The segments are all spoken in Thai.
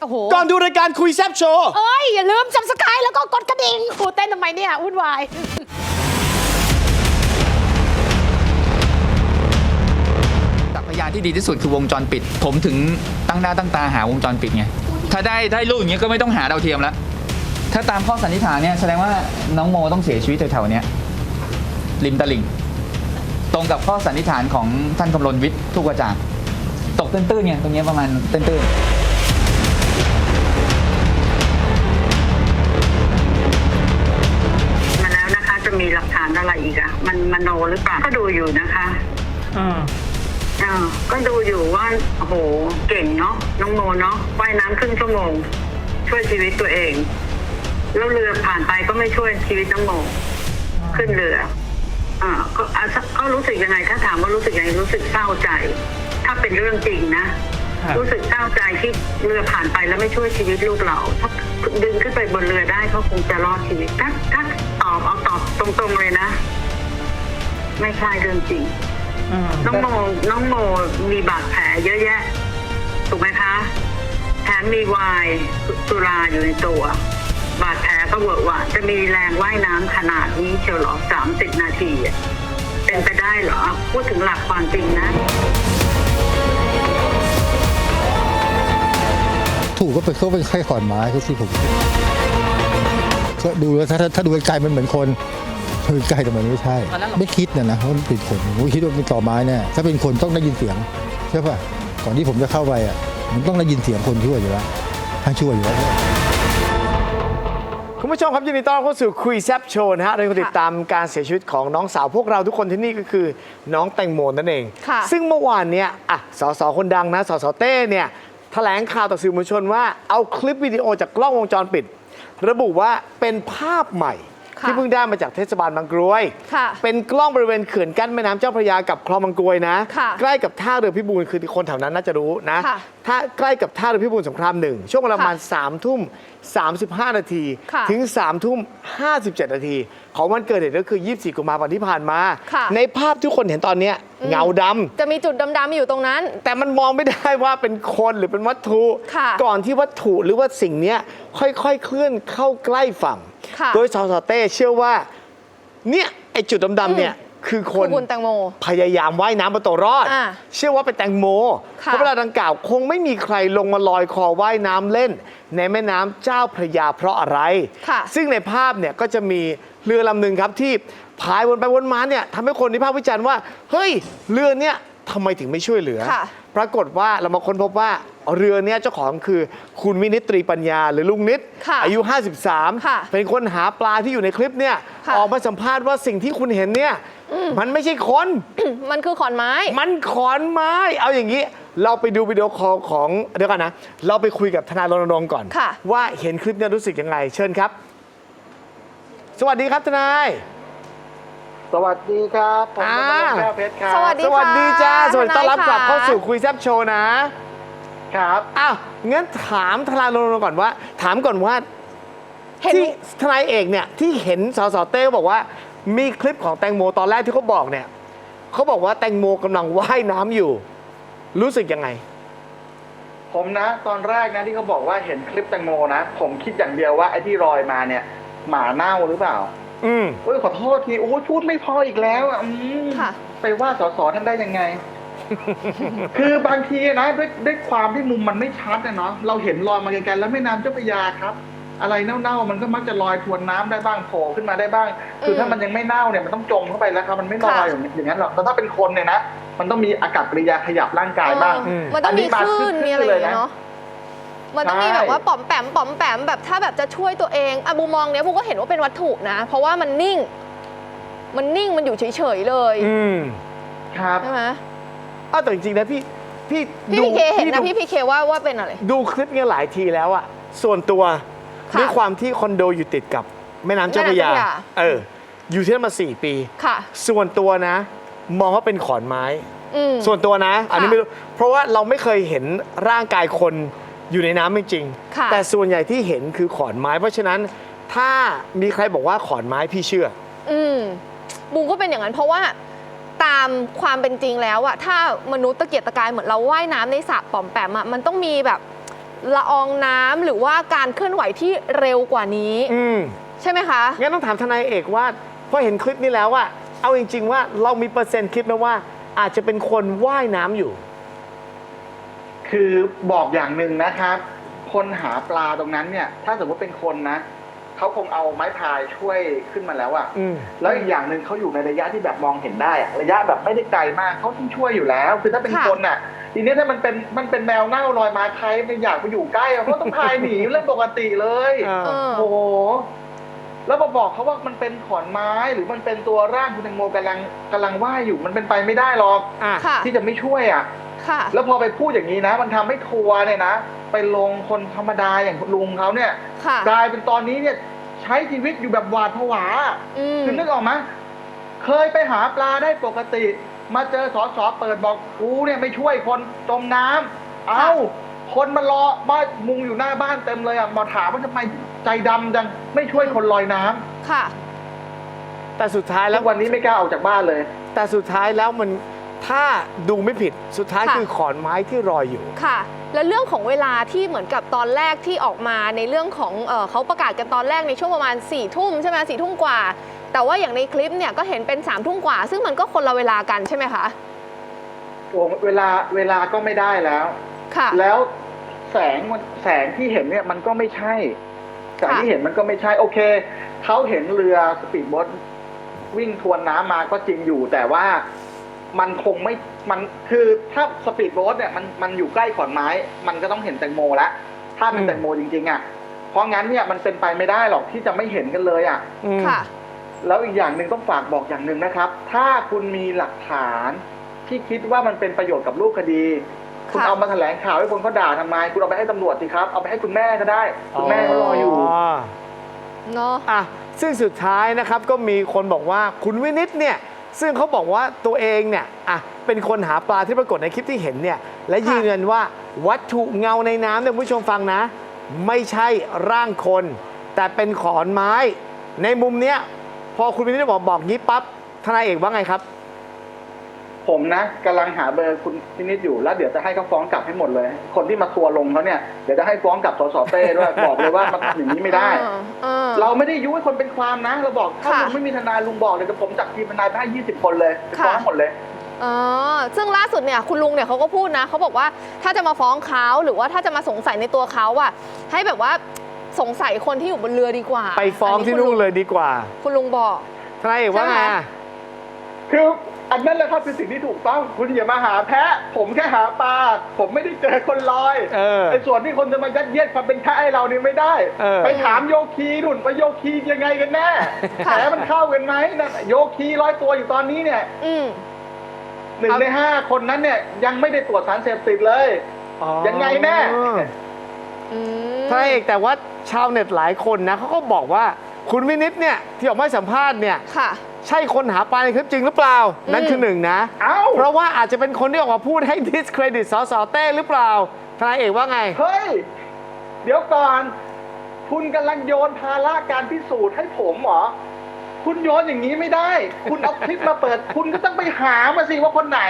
โอ้โหก่อนดูรายการคุยแซบโชว์ เอ้ย อย่าลืมจับสกายแล้วก็กดกระดิ่งโอ้เต้นทำไมเนี่ยวุ่นวายจักพยานที่ดีที่สุดคือวงจรปิด ผมถึงตั้งหน้าตั้งตาหาวงจรปิดไง ถ้าได้ได้รูปอย่างเงี้ยก็ไม่ต้องหาดาวเทียมแล้ว ถ้าตามข้อสันนิษฐานเนี่ยแสดงว่าน้องโมต้องเสียชีวิตแถวๆเนี้ยริมตลิ่ง ตรงกับข้อสันนิษฐานของท่านกำลนวิทย์ทุกกระจ่างตกตื้นๆเนี่ยตรงเนี้ยประมาณตื้นๆ มาแล้วนะคะ จะมีหลักฐานอะไรอีกอะมันมโนหรือเปล่าก็ดูอยู่นะคะอ่าก็ดูอยู่ว่าโอ้โหเก่งเนาะน้องโมเนาะว่ายน้ำครึ่งชั่วโมง ช่วยชีวิตตัวเอง แล้วเรือผ่านไปก็ไม่ช่วยชีวิตน้องโมขึ้นเรือ อ่าก็อะก็รู้สึกยังไง ถ้าถามว่ารู้สึกยังไงรู้สึกเศร้าใจ ถ้าเป็นเรื่องจริงนะ รู้สึกเศร้าใจที่เรือผ่านไปแล้วไม่ช่วยชีวิตลูกเราถ้าดึงขึ้นไปบนเรือได้เขาคงจะรอดชีวิตถ้าถ้าตอบเอาตอบตรงๆเลยนะ ไม่ใช่เรื่องจริงน้องโมน้องโมมีบาดแผลเยอะแยะ ถูกไหมคะแถมมีไวายสุราอยู่ในตัว บาดแผลก็เวอะหวะจะมีแรงว่ายน้ำขนาดนี้เชียวเหรอสามสิบนาทีอะเป็นไปได้เหรอ พูดถึงหลักความจริงนะ ถูกก็เป็นเขาเป็นแค่ขอนไม้เขาที่ผมก็ดูแล้วถ้าถ้าถ้าดูไกลๆมันเหมือนคนดูไกลแต่มันไม่ใช่ ไม่คิดนะนะว่ามันเป็นคนผมคิดว่าเป็นต่อไม้แน่ถ้าเป็นคนต้องได้ยินเสียงใช่ป่ะก่อนที่ผมจะเข้าไปอะมันต้องได้ยินเสียงคนช่วยอยู่แล้วถ้าช่วยอยู่แล้วคุณผู้ชมครับยินดีต้อนรับเข้าสู่คุยแซบโชว์นะฮะเราติดตามการเสียชีวิตของน้องสาวพวกเราทุกคนที่นี่ก็คือน้องแตงโมนั่นเองค่ะซึ่งเมื่อวานเนี่ยอะสสคนดังนะสสเต้เนี่ย แถลงข่าวต่อสื่อมวลชนว่าเอาคลิปวิดีโอจากกล้องวงจรปิด ระบุว่าเป็นภาพใหม่ค่ะที่เพิ่งได้มาจากเทศบาลบางกรวย ค่ะเป็นกล้องบริเวณเขื่อนกั้นแม่น้ำเจ้าพระยากับคลองบางกรวยนะ ค่ะใกล้กับท่าเรือพิบูลคือคนแถวนั้นน่าจะรู้นะค่ะถ้าใกล้กับท่าเรือพิบูลสงครามหนึ่งช่วงเวลาประมาณค่ะสามทุ่ม35 นาทีค่ะ ถึง3ทุ่ม57 นาที ของวันเกิดเหตุก็คือ 24 กุมภาพันธ์ที่ผ่านมา ค่ะ ในภาพทุกคนเห็นตอนเนี้ย เงาดำจะมีจุดดำๆอยู่ตรงนั้น แต่มันมองไม่ได้ว่าเป็นคนหรือเป็นวัตถุ ค่ะ ก่อนที่วัตถุหรือว่าสิ่งเนี้ยค่อยๆเคลื่อนเข้าใกล้ฝั่ง ค่ะโดยสสเต้เชื่อว่า เนี่ยไอจุดดำๆเนี่ยคือคคืน อคุณแตงโม พยายามว่ายน้ำมาตัวรอด อ่าเชื่อว่าเป็นแตงโมค่ะเพราะเวลาดังกล่าวคงไม่มีใครลงมาลอยคอว่ายน้ำเล่น ในแม่น้ำเจ้าพระยาเพราะอะไร ค่ะซึ่งในภาพเนี่ยก็จะมีเรือลำหนึ่งครับที่ พายวนไปวนมาเนี่ยทำให้คนวิพากษ์วิจารณ์ว่า เฮ้ย เรือเนี่ยทำไมถึงไม่ช่วยเหลือ ค่ะ ปรากฏว่าเรามาค้นพบว่าเรือเนี่ยเจ้าของคือคุณวินิตตรีปัญญาหรือลุงนิด ค่ะอายุ ค่ะ53 เป็นคนหาปลาที่อยู่ในคลิปเนี่ยค่ะ ออกมาสัมภาษณ์ว่าสิ่งที่คุณเห็นเนี่ยมันไม่ใช่คน มันคือขอนไม้ มันขอนไม้ เอาอย่างนี้ เราไปดูวิดีโอคอลของเดี๋ยวกันนะ เราไปคุยกับทนายรณรงค์ก่อน ค่ะ ว่าเห็นคลิปเนี่ยรู้สึกยังไง เชิญครับ สวัสดีครับทนาย สวัสดีครับผมอ่านรงค์แก้วเพชรครับสวัสดี สวัสดีจ้าค่ะสวัสดีต้อนรับทนายกลับค่ะเข้าสู่คุยแซบโชว์นะครับ อ้าวงั้นถามทนายรณรงค์ก่อนว่า ถามก่อนว่าเห็น ที่ทนายเอกเนี่ยที่เห็นสสเต้บอกว่า มีคลิปของแตงโมตอนแรกที่เขาบอกเนี่ยเขาบอกว่าแตงโมกำลังว่ายน้ำอยู่ รู้สึกยังไง ผมนะ ตอนแรกนะที่เขาบอกว่าเห็นคลิปแตงโมนะ ผมคิดอย่างเดียวว่าไอ้ที่ลอยมาเนี่ย หมาเน่าหรือเปล่า อืมโอ้ยขอโทษทีโอ้ยพูดไม่พออีกแล้วอะอืมค่ะ ไปว่าสสท่านได้ยังไง คือบางทีนะด้วยด้วยความที่มุมมันไม่ชัดนะเนาะเราเห็นลอยมาไกลๆแล้วแม่น้ำเจ้าพระยาครับ อะไรเน่าๆมันก็มักจะลอยทวนน้ำได้บ้างโผล่ขึ้นมาได้บ้าง คือมถ้ามันยังไม่เน่าเนี่ยมันต้องจมเข้าไปแล้วครับมันไม่ลอยค่ะ อย่างนั้นหรอกแต่ถ้าเป็นคนเนี่ยนะมันต้องมีอากับกิริยาขยับร่างกายบ้าง เออมันต้องมีคลื่น มีอะไรอย่างเงี้ยเนาะ มันต้องมีใช่แบบว่าป๋อมแปมป๋อมแปมแบบถ้าแบบจะช่วยตัวเองอะมุมมองเนี้ยพวกก็เห็นว่าเป็นวัตถุนะ เพราะว่ามันนิ่ง มันนิ่งมันอยู่เฉยๆเลยอืมครับใช่ไหมอ้าวแต่จริงๆนะพี่พี่พี่ดูพีเคเห็นนะดูพี่พีเคว่าว่าเป็นอะไร ดูคลิปเนี่ยหลายทีแล้วอะส่วนตัวค่ะด้วยความที่คอนโดอยู่ติดกับแม่น้ำเจ้าพระยาแม่น้ำเจ้าพระยา เออ อยู่ที่นั่นมาสี่ปี ค่ะ ส่วนตัวนะ มองว่าเป็นขอนไม้ อืม ส่วนตัวนะ อันนี้ค่ะไม่รู้เพราะว่าเราไม่เคยเห็นร่างกายคน อยู่ในน้ำจริงๆค่ะแต่ส่วนใหญ่ที่เห็นคือขอนไม้ เพราะฉะนั้นถ้ามีใครบอกว่าขอนไม้พี่เชื่อ อืมบูมก็เป็นอย่างนั้นเพราะว่าตามความเป็นจริงแล้วอะถ้ามนุษย์ตะเกียกตะกายเหมือนเราว่ายน้ำในสระป๋อมแปมอะมันต้องมีแบบละอองน้ำหรือว่าการเคลื่อนไหวที่เร็วกว่านี้ อืม ใช่ไหมคะ งั้นต้องถามทนายเอกว่าพอเห็นคลิปนี้แล้วว่า เอาจริง ๆ ว่าเรามีเปอร์เซ็นต์คิดไหมว่า อาจจะเป็นคนว่ายน้ำอยู่ คือบอกอย่างหนึ่งนะครับ คนหาปลาตรงนั้นเนี่ย ถ้าสมมติเป็นคนนะเขาคงเอาไม้พายช่วยขึ้นมาแล้วอะอืม แล้วอีกอย่างหนึ่งเขาอยู่ในระยะที่แบบมองเห็นได้อะระยะแบบไม่ได้ไกลมากเขาต้องช่วยอยู่แล้ว คือถ้าเป็นค่ะ คนอะทีนี้ถ้ามันเป็นมันเป็นแมวเน่าลอยมาใครไม่อยากไปอยู่ใกล้อะเขาต้องพายหนีเรื่องปกติเลยอ่าเออ โอ้โห แล้วมาบอกเขาว่ามันเป็นขอนไม้หรือมันเป็นตัวร่างคุณแตงโมกำลังกำลังว่ายอยู่ มันเป็นไปไม่ได้หรอก อะ ค่ะ ที่จะไม่ช่วยอะ ค่ะ แล้วพอไปพูดอย่างนี้นะ มันทำให้ทัวร์เนี่ยนะ ไปลงคนธรรมดาอย่างคุณลุงเขาเนี่ยค่ะ กลายเป็นตอนนี้เนี่ยใช้ชีวิตอยู่แบบหวาดผวา อืม คือนึกออกไหมเคยไปหาปลาได้ปกติ มาเจอสอสอเปิดบอกกูเนี่ยไม่ช่วยคนจมน้ำเอ้า คนมารอมามุงอยู่หน้าบ้านเต็มเลยอะมาถามว่าทำไมใจดำจังไม่ช่วยคนลอยน้ำค่ะ แต่สุดท้ายแล้แล้วววันนี้ไม่กล้าออกจากบ้านเลย แต่สุดท้ายแล้วมัน ถ้าดูไม่ผิดสุดท้ายค่ะ คือขอนไม้ที่ลอยอยู่ ค่ะ แล้วเรื่องของเวลาที่เหมือนกับตอนแรกที่ออกมาในเรื่องของเออเขาประกาศกันตอนแรกในช่วงประมาณ4ี่ทุ่มใช่ไหมสี่ทุ่มกว่า แต่ว่าอย่างในคลิปเนี่ยก็เห็นเป็น3ามทุ่มกว่า ซึ่งมันก็คนละเวลากันใช่ไหมคะ โอ้เวลาเวลาก็ไม่ได้แล้ว ค่ะ แล้วแสงมันแสงที่เห็นเนี่ยมันก็ไม่ใช่แสงค่ะที่เห็นมันก็ไม่ใช่ โอเคเขาเห็นเรือสปีดโบ๊ทวิ่งทวนน้ำมาก็จริงอยู่ แต่ว่า มันคงไม่มันคือถ้าสปีดโบ๊ทเนี่ยมันมันอยู่ใกล้ขอนไม้ มันก็ต้องเห็นแตงโมแล้วถ้าเป็นอืมแตงโมจริงๆอะเพราะงั้นเนี่ยมันเป็นไปไม่ได้หรอกที่จะไม่เห็นกันเลยอะอืมค่ะ แล้วอีกอย่างหนึ่งต้องฝากบอกอย่างหนึ่งนะครับ ถ้าคุณมีหลักฐานที่คิดว่ามันเป็นประโยชน์กับรูปคดี คุณค่ะเอามาแถลงข่าวให้คนเขาด่าทำไม คุณเอาไปให้ตำรวจสิครับ เอาไปให้คุณแม่ก็ได้ คุณแม่เขารออยู่เนาะอะซึ่งสุดท้ายนะครับก็มีคนบอกว่าคุณวินิตเนี่ย ซึ่งเขาบอกว่าตัวเองเนี่ยอะเป็นคนหาปลาที่ปรากฏในคลิปที่เห็นเนี่ยและยืนยันว่าวัตถุเงาในน้ำเนี่ยคุณผู้ชมฟังนะ ไม่ใช่ร่างคน แต่เป็นขอนไม้ ในมุมเนี้ยพอคุณวินิตบอกบอกงี้ปั๊บทนายเอกว่าไงครับ ผมนะกำลังหาเบอร์คุณพินิจอยู่แล้วเดี๋ยวจะให้เขาฟ้องกลับให้หมดเลย คนที่มาทัวร์ลงเขาเนี่ยเดี๋ยวจะให้ฟ้องกลับสสเต้ด้วยบอกเลยว่ามันทำอย่างนี้ไม่ได้ เออเออเราไม่ได้ยุให้คนเป็นความนะ เราบอกถ้าค่ะลุงไม่มีทนายลุงบอกเลยเดี๋ยวผมจัดทีมทนายไปให้ยี่สิบคนเลยไปฟ้องค่ะ หมดเลยอ๋อซึ่งล่าสุดเนี่ยคุณลุงเนี่ยเขาก็พูดนะเขาบอกว่าถ้าจะมาฟ้องเขาหรือว่าถ้าจะมาสงสัยในตัวเขาอะให้แบบว่าสงสัยคนที่อยู่บนเรือดีกว่าไปฟ้องที่นู่นเลยดีกว่าคุณลุงบอก ทนายเอกว่าไงใช่ไหมอะคือ อันนั้นแหละครับคือสิ่งที่ถูกต้องคุณอย่ามาหาแพะ ผมแค่หาปลาผมไม่ได้เจอคนลอยเออไอ้ส่วนที่คนจะมายัดเยียดความเป็นแพะให้เรานี่ไม่ได้ เออ ไปถามโยคีนุ่นไปโยคียังไงกันแน่แผค่ะลมันเข้ากันไหมนั่นน่ะโยคีร้อยตัวอยู่ตอนนี้เนี่ยอืม หนึ่งเอาในห้าคนนั้นเนี่ยยังไม่ได้ตรวจสารเสพติดเลย อ๋อยังไงแน่ อืมทนายเอกแต่ว่าชาวเน็ตหลายคนนะเขาก็บอกว่าคุณวินิตเนี่ยที่ออกมาให้สัมภาษณ์เนี่ย ค่ะ ใช่คนหาปลาในคลิปจริงหรือเปล่า นั่นคือหนึ่งนะ เอ้า เพราะว่าอาจจะเป็นคนที่ออกมาพูดให้ discredit สสเต้หรือเปล่าทนายเอกว่าไง เฮ้ย เดี๋ยวก่อน คุณกำลังโยนภาระการพิสูจน์ให้ผมเหรอ คุณโยนอย่างนี้ไม่ได้ คุณเอาคลิปมาเปิด คุณก็ต้องไปหามาสิว่าคนไหน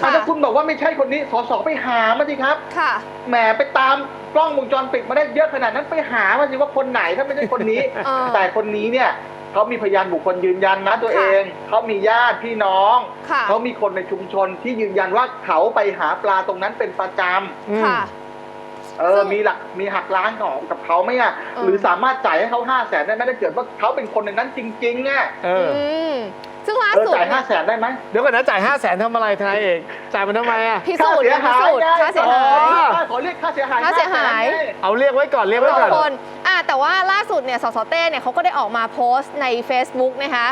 ค่ะ ถ้าคุณบอกว่าไม่ใช่คนนี้ สสไปหามาสิครับ ค่ะ แหมไปตามกล้องวงจรปิดมาได้เยอะขนาดนั้นไปหามาสิว่าคนไหนถ้าไม่ใช่คนนี้ เออ แต่คนนี้เนี่ย เขามีพยานบุคคลยืนยันนะตัวค่ะเองเขามีญาติพี่น้องค่ะเขามีคนในชุมชนที่ยืนยันว่าเขาไปหาปลาตรงนั้นเป็นประจอืมค่ะำเออซึ่งมีหลักมีหักล้างของกับเขาไหมอะเออ หรือสามารถจ่ายให้เขาห้าแสนได้ไหมถ้าเกิดว่าเขาเป็นคนในนั้นจริงๆอะ เออ ม ซึ่งล่าเออสุดจ่ายห้าเนี่ยแสนได้ไหม เดี๋ยวก่อนนะจ่าย5 0 0แสนทำอะไรทนายเอกจ่ายมันทำไมอะ พิสูจน์ไงพิสูจน์ค่าเสียหาย อ๋อ ขอเรียกค่าเสียหายค่าเสียหาย 500,000ไง เอาเรียกไว้ก่อนเรียกไว้สอก่งอน คนอะแต่ว่าล่าสุดเนี่ย สสเต้เนี่ยเขาก็ได้ออกมาโพสต์ใน Facebook นะคะ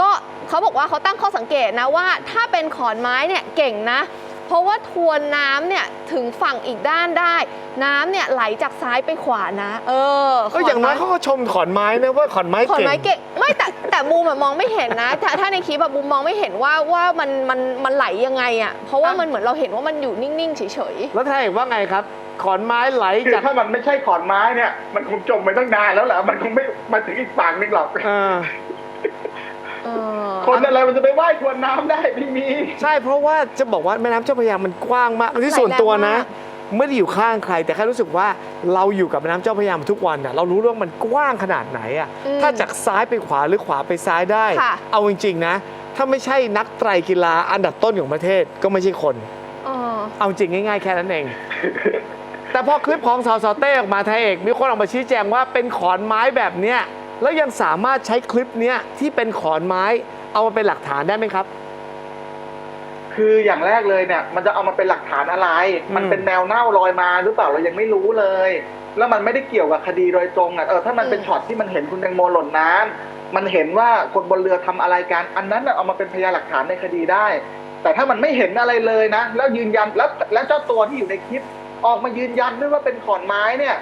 ก็เขาบอกว่าเขาตั้งข้อสังเกตนะว่าถ้าเป็นขอนไม้เนี่ยเก่งนะ เพราะว่าทวนน้ำเนี่ยถึงฝั่งอีกด้านได้ น้ำเนี่ยไหลจากซ้ายไปขวานะ เออก็อย่างน้อยขเขาก็ชมขอนไม้นะว่าขอนไม้ขอนเก่ง ไม้เก่งไม่แต่แต่บูมอะมองไม่เห็นนะถ้าถ้าในคลิปแบบบูมมองไม่เห็นว่าว่ามันมันมันไหลยังไงอะเพราะว่ามันเหมือนเราเห็นว่ามันอยู่นิ่งๆเฉยแล้วทนายเอกว่าไงครับ ขอนไม้ไหลคือจากถ้ามันไม่ใช่ขอนไม้เนี่ย มันคงจมไปตั้งนานแล้วแหละมันคงไม่มาถึงอีกฝั่งหนึงหรอก เออๆเออ คนอะไรมันจะไปว่ายทวนน้ำได้ไม่มี ใช่เพราะว่าจะบอกว่าแม่น้ำเจ้าพระยามันกว้างมากที่ส่วนตัวนะไหลแรงมากไม่ได้อยู่ข้างใคร แต่แค่รู้สึกว่าเราอยู่กับแม่น้ำเจ้าพระยามาทุกวันน่ะเรารู้เรื่องมันกว้างขนาดไหนอะอืมถ้าจากซ้ายไปขวาหรือขวาไปซ้ายได้ ค่ะ เอาจริงๆนะ ถ้าไม่ใช่นักไตรกีฬาอันดับต้นของประเทศก็ไม่ใช่คน เออ เอาจริงง่ายๆแค่นั้นเอง แต่พอคลิปของสสเต้ออกมาไทยเอก มีคนออกมาชี้แจงว่าเป็นขอนไม้แบบเนี้ยแล้วยังสามารถใช้คลิปเนี้ยที่เป็นขอนไม้ เอามาเป็นหลักฐานได้ไหมครับ คืออย่างแรกเลยเนี่ย มันจะเอามาเป็นหลักฐานอะไร มันเป็นแนวเน่าลอยมาหรือเปล่าเรายังไม่รู้เลย แล้วมันไม่ได้เกี่ยวกับคดีโดยตรงอะเออถ้ามันเป็นอืมช็อตที่มันเห็นคุณแตงโมหล่นน้ำมันเห็นว่าคนบนเรือทำอะไรกัน อันนั้นน่ะเอามาเป็นพยานหลักฐานในคดีได้ แต่ถ้ามันไม่เห็นอะไรเลยนะ แล้วยืนยันแล้วแล้วเจ้าตัวที่อยู่ในคลิป ออกมายืนยันด้วยว่าเป็นขอนไม้เนี่ย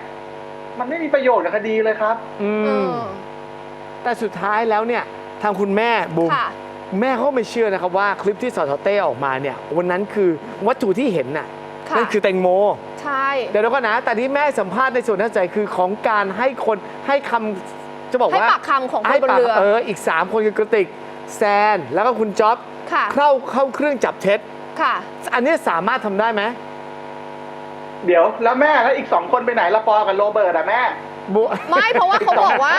มันไม่มีประโยชน์กับคดีเลยครับ อืเอมอแต่สุดท้ายแล้วเนี่ย ทางคุณแม่บูมค่ะ แม่เขาก็ไม่เชื่อนะครับว่าคลิปที่สสเต้ออกมาเนี่ยวันนั้นคือวัตถุที่เห็นน่ะค่ะ นั่นคือแตงโม ใช่ เดี๋ยวเราก็นะแต่ที่แม่สัมภาษณ์ในส่วนน่าสนใจคือของการให้คนให้คำจะบอกให้ว่าปากคำของคนให้บนปากเรือ เอออีก 3 คนคือกระติกแซน แล้วก็คุณจ๊อบค่ะ เข้าเข้าเครื่องจับเท็จ ค่ะ อันนี้สามารถทำได้ไหม เดี๋ยวแล้วแม่แล้วอีกสองคนไปไหนละปอกับโรเบิร์ตอะแม่ บุไม่เพราะว่าเขาบอกว่า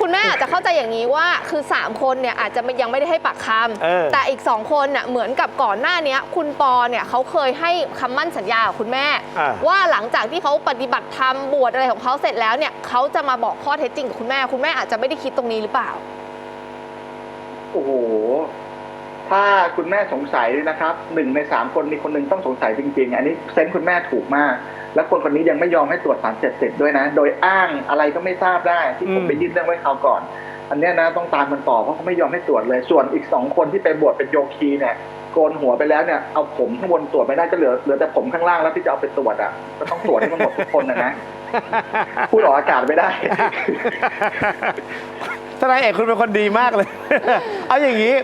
คุณแม่อาจจะเข้าใจอย่างนี้ว่าคือ 3 คนเนี่ยอาจจะยังไม่ได้ให้ปากคเออำแต่อีก 2 คนน่ะเหมือนกับก่อนหน้าเนี้ย คุณปอเนี่ยเขาเคยให้คำมั่นสัญญากับคุณแม่ อ่า ว่าหลังจากที่เขาปฏิบัติธรรมบวชอะไรของเขาเสร็จแล้วเนี่ยเขาจะมาบอกข้อเท็จจริงกับคุณแม่ คุณแม่อาจจะไม่ได้คิดตรงนี้หรือเปล่า โอ้โห ถ้าคุณแม่สงสัยนะครับหนึ่งในสามคนมีคนหนึ่งต้องสงสัยจริงๆ อันนี้เซนส์คุณแม่ถูกมาก และคนคนนี้ยังไม่ยอมให้ตรวจสารเสพติดด้วยนะ โดยอ้างอะไรก็ไม่ทราบได้ที่ผมอืมไปยื่นเรื่องไว้คราวก่อน อันเนี้ยนะต้องตามมันต่อเพราะเขาไม่ยอมให้ตรวจเลย ส่วนอีกสองคนที่ไปบวชเป็นโยคีเนี่ยโกนหัวไปแล้วเนี่ยเอาผมข้างบนตรวจไม่ได้ก็เหลือเหลือแต่ผมข้างล่างแล้วที่จะเอาไปตรวจอะก็ต้องตรวจให้มันหมดทุกคนนะนะพูดออกอากาศไม่ได้ทนายเอกคุณเป็นคนดีมากเลย เอาอย่างนี้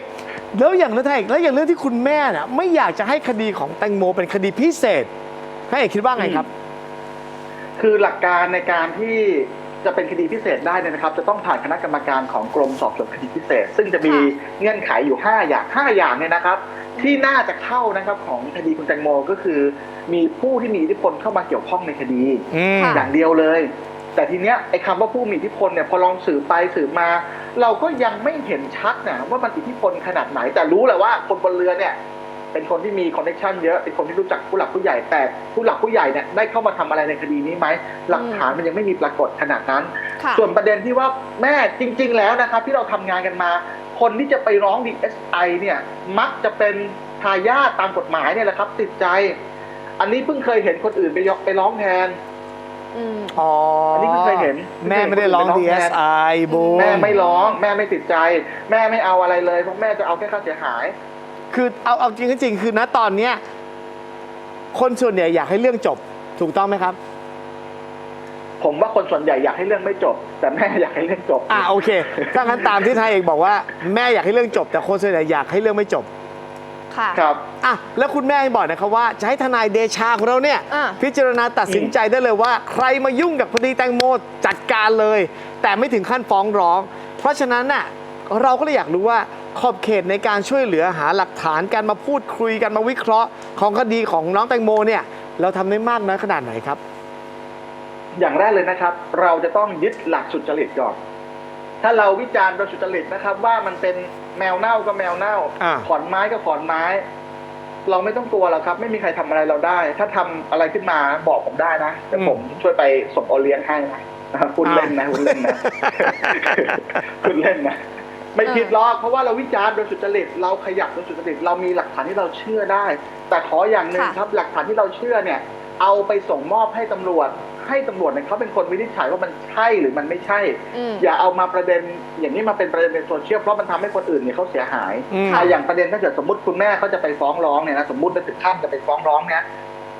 แล้วอย่างนั้นทนายเอกแล้วอย่างเรื่องที่คุณแม่น่ะไม่อยากจะให้คดีของแตงโมเป็นคดีพิเศษทนายเอกคิดว่าไงครับ คือหลักการในการที่จะเป็นคดีพิเศษได้เนี่ยนะครับ จะต้องผ่านคณะกรรมการของกรมสอบสวนคดีพิเศษ ซึ่งจะมีค่ะเงื่อนไขอยู่ 5 อย่าง 5 อย่างเนี่ยนะครับ ที่น่าจะเข้านะครับของคดีคุณแตงโมก็คือ มีผู้ที่มีอิทธิพลเข้ามาเกี่ยวข้องในคดีอืมค่ะอย่างเดียวเลย แต่ทีเนี้ยไอ้คำว่าผู้มีอิทธิพลเนี่ยพอลองสืบไปสืบมา เราก็ยังไม่เห็นชัดนะว่ามันอิทธิพลขนาดไหน แต่รู้แหละว่าคนบนเรือเนี่ยเป็นคนที่มีคอนเนคชันเยอะเป็นคนที่รู้จักผู้หลักผู้ใหญ่แต่ผู้หลักผู้ใหญ่เนี่ยได้เข้ามาทำอะไรในคดีนี้ไหมหลักฐานมันยังไม่มีปรากฏขนาดนั้นค่ะส่วนประเด็นที่ว่าแม่จริง ๆ แล้วนะครับที่เราทำงานกันมา คนที่จะไปร้อง DSI เนี่ยมักจะเป็นทายาทตามกฎหมายเนี่ยแหละครับ ติดใจ อันนี้เพิ่งเคยเห็นคนอื่นไปยกไปร้องแทน อืมอ๋ออัอันนี้เพิ่งเคยเห็นแม่ไม่ได้ร้องเพิ่งเคยเห็น DSI บูมแม่ไม่ร้องแม่ไม่ติดใจ แม่ไม่เอาอะไรเลยเพราะแม่จะเอาแค่ค่าเสียหาย คือเอาเอาจริงก็จริงคือณตอนเนี้ยคนส่วนใหญ่อยากให้เรื่องจบถูกต้องไหมครับ ผมว่าคนส่วนใหญ่อยากให้เรื่องไม่จบ แต่แม่อยากให้เรื่องจบอ่าโอเคถ้างั้นตามที่ทนายเอกบอกว่าแม่อยากให้เรื่องจบ แต่คนส่วนใหญ่อยากให้เรื่องไม่จบ ค่ะ ครับอะแล้วคุณแม่บอกนะครับว่า จะให้ทนายเดชาของเราเนี่ย อะ พิจารณาตัดสินใจได้เลยว่า ใครมายุ่งกับคดีแตงโมจัดการเลย แต่ไม่ถึงขั้นฟ้องร้อง เพราะฉะนั้นน่ะเราก็เลยอยากรู้ว่าขอบเขตในการช่วยเหลือหาหลักฐานการมาพูดคุยกันมาวิเคราะห์ ของคดีของน้องแตงโมเนี่ย เราทำได้มากน้อยขนาดไหนครับ อย่างแรกเลยนะครับ เราจะต้องยึดหลักสุจริตก่อน ถ้าเราวิจารณ์โดยสุจริตนะครับ ว่ามันเป็น แมวเน่าก็แมวเน่า อ่า ขอนไม้ก็ขอนไม้ เราไม่ต้องกลัวหรอกครับ ไม่มีใครทำอะไรเราได้ ถ้าทำอะไรขึ้นมาบอกผมได้นะแต่ผมช่วยไปส่งโอเลี้ยงให้นะนะครับคุณเล่นนะคุณเล่นนะ คุณเล่นนะ ไม่ผิดหรอกเพราะว่าเราวิจารณ์โดยสุจริตเราขยับโดยสุจริตเรามีหลักฐานที่เราเชื่อได้ แต่ขออย่างหนึ่งค่ะ ครับหลักฐานที่เราเชื่อเนี่ย เอาไปส่งมอบให้ตำรวจ ให้ตำรวจเนี่ยเขาเป็นคนวินิจฉัยว่ามันใช่หรือมันไม่ใช่อืมอย่าเอามาประเด็นอย่างนี้มาเป็นประเด็นในโซเชียลเพราะมันทำให้คนอื่นเนี่ยเขาเสียหายอืมอะอย่างประเด็นถ้าเกิดสมมติคุณแม่เขาจะไปฟ้องร้องเนี่ยนะสมมติว่าถึงขั้นจะไปฟ้องร้องเนี่ย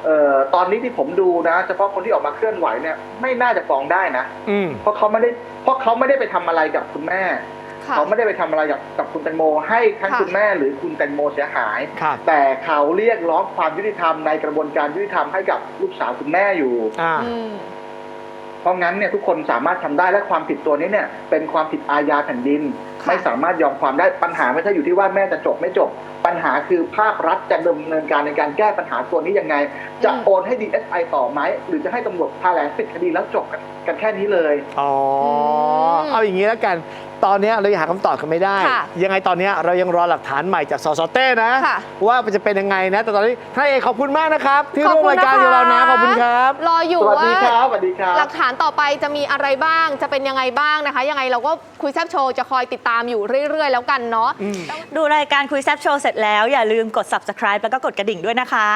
เอ่อตอนนี้ที่ผมดูนะเฉพาะคนที่ออกมาเคลื่อนไหวเนี่ยไม่น่าจะฟ้องได้นะอืมเพราะเขาไม่ได้เพราะเขาไม่ได้ไปทำอะไรกับคุณแม่ค่ะ เขาไม่ได้ไปทำอะไรกับกับคุณแตงโม ให้ทั้งค่ะคุณแม่หรือคุณแตงโมเสียหายครับแต่เขาเรียกร้องความยุติธรรมในกระบวนการยุติธรรมให้กับลูกสาวคุณแม่อยู่อ่าอืมราะงั้นเนี่ยทุกคนสามารถทำได้และความผิดตัวนี้เนี่ย เป็นความผิดอาญาแผ่นดินค่ะไม่สามารถยอมความได้ปัญหาไม่ใช่อยู่ที่ว่าแม่จะจบไม่จบ ปัญหาคือภาครัฐจะดำเนินการในการแก้ปัญหาตัวนี้ยังไง จะโอนให้ DSI ต่อไหมหรือจะให้ตำรวจพาแหลงปิดคดีแล้วจบกันกันแค่นี้เลยอ๋ออม เอาอย่างนี้แล้วกัน ตอนเนี้ยเรายังหาคำตอบกันไม่ได้ ค่ะยังไงตอนเนี้ยเรายังรอหลักฐานใหม่จากสสเต้นะ ค่ะว่ามันจะเป็นยังไงนะ แต่ตอนนี้ท่านเอกขอบคุณมากนะครับ ที่ขอบร่วมคุณรายการนะคะกับเรานะขอบคุณครับ รออยู่สวัสว่าดีครับสวัสดีครับ หลักฐานต่อไปจะมีอะไรบ้าง จะเป็นยังไงบ้างนะคะ ยังไงเราก็คุยแซบโชว์จะคอยติดตามอยู่เรื่อย ๆ แล้วกันเนาะ ดูรายการคุยแซบโชว์เสร็จแล้ว อย่าลืมกด subscribe แล้วก็กดกระดิ่งด้วยนะคะ